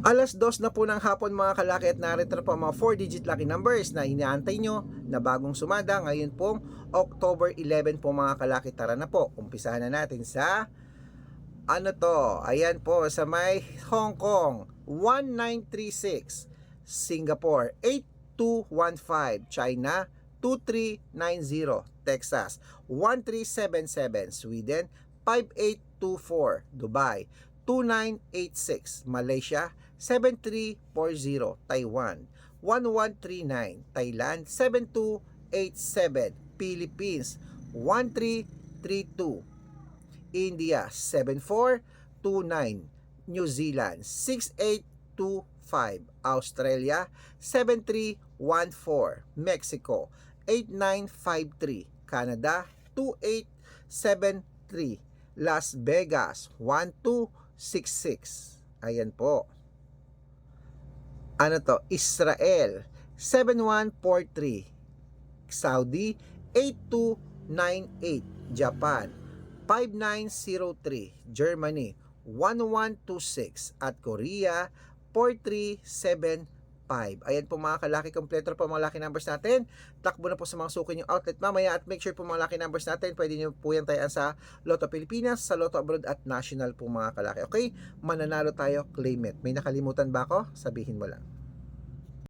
Alas dos na po ng hapon mga kalaki at narito na po mga 4-digit lucky numbers na inaantay nyo na bagong sumada ngayon pong October 11 po mga kalaki. Tara na po, umpisahan na natin sa ano to, ayan po sa may Hong Kong 1936 Singapore 8215 China 2390 Texas 1377 Sweden 5824 Dubai 2986 Malaysia 7340 Taiwan. 1139 Thailand. 7287 Philippines. 1332 India. 7429 New Zealand. 6825 Australia. 7314 Mexico. 8953 Canada. 2873 Las Vegas. 1266 Ayan po Ano to? Israel. 7143 Saudi 8298 Japan 5903 Germany 1126 at Korea 4375 Ayan po mga kalaki kompleto po mga lucky numbers natin. Takbo na po sa mga suki yung outlet mamaya at make sure po mga lucky numbers natin pwede nyo po yan tayo sa Lotto Pilipinas sa Lotto Abroad at National po mga kalaki. Okay? Mananalo tayo claim it. May nakalimutan ba ako? Sabihin mo lang